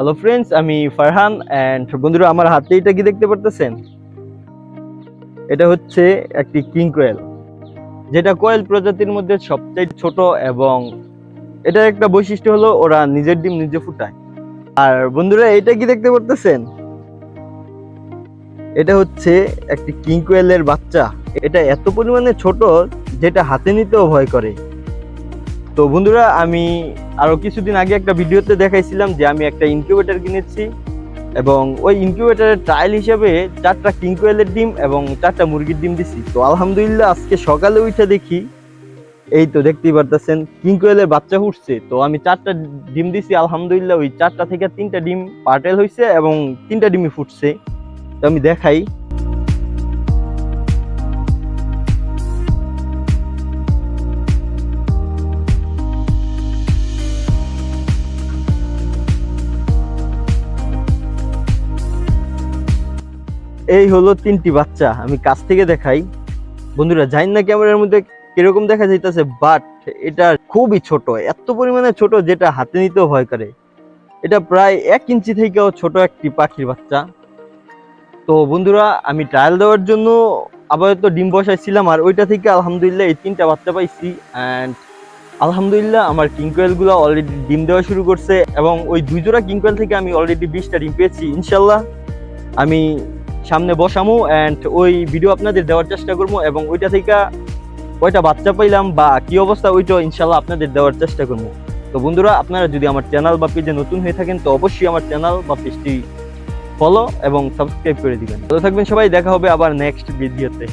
Hello friends আমি Farhan and বন্ধুরা, আমার হাতে এটা কি দেখতে পারতেছেন? এটা হচ্ছে একটি কিং কোয়েল, যেটা কোয়েল প্রজাতির মধ্যে সবচেয়ে ছোট এবং এটার একটা বৈশিষ্ট্য হলো ওরা নিজের ডিম নিজে ফুটায়। আর বন্ধুরা এটা কি দেখতে পারতেছেন? এটা হচ্ছে একটি কিং কোয়েলের বাচ্চা। এটা এত পরিমাণে ছোট, যেটা হাতে নিতেও ভয় করে। তো বন্ধুরা, আমি আরও কিছুদিন আগে একটা ভিডিওতে দেখাইছিলাম যে আমি একটা ইনকিউবেটর কিনেছি এবং ওই ইনকিউবেটরের ট্রায়াল হিসেবে চারটা কিংকোয়েলের ডিম এবং চারটা মুরগির ডিম দিছি। তো আলহামদুলিল্লাহ আজকে সকালে উঠে দেখি, এই তো দেখতেই পারতেছেন কিংকোয়েলের বাচ্চা উঠছে। তো আমি চারটা ডিম দিছি, আলহামদুলিল্লাহ ওই চারটা থেকে তিনটা ডিম পার্টেল হয়েছে এবং তিনটা ডিমই ফুটছে। তো আমি দেখাই। এই হলো তিনটি বাচ্চা, আমি কাছ থেকে দেখাই। বন্ধুরা জানি না ক্যামেরার মধ্যে কীরকম দেখা যাইতেছে বাট এটা খুবই ছোট, এত পরিমাণে ছোট যেটা হাতে নিতেও ভয় করে। এটা প্রায় এক ইঞ্চি থেকেও ছোট একটি পাখির বাচ্চা। তো বন্ধুরা, আমি ট্রায়াল দেওয়ার জন্য আপাতত ডিম বসাইছিলাম, আর ওইটা থেকে আলহামদুলিল্লাহ এই তিনটা বাচ্চা পাইছি। অ্যান্ড আলহামদুলিল্লাহ আমার কিংকয়েলগুলো অলরেডি ডিম দেওয়া শুরু করছে, এবং ওই দুজোড়া কিংকোয়েল থেকে আমি অলরেডি বিশটা ডিম পেয়েছি, ইনশাল্লাহ। আমি সামনে বসামো অ্যান্ড ওই ভিডিও আপনাদের দেওয়ার চেষ্টা করব এবং ওইটা থেকে ওইটা বাচ্চা পাইলাম বা কি অবস্থা ওইটা ইনশাল্লাহ আপনাদের দেওয়ার চেষ্টা করব তো বন্ধুরা, আপনারা যদি আমার চ্যানেল বা পেজে নতুন হয়ে থাকেন, তো অবশ্যই আমার চ্যানেল বা পেজটি ফলো এবং সাবস্ক্রাইব করে দিবেন। ভালো থাকবেন সবাই, দেখা হবে আবার নেক্সট ভিডিওতে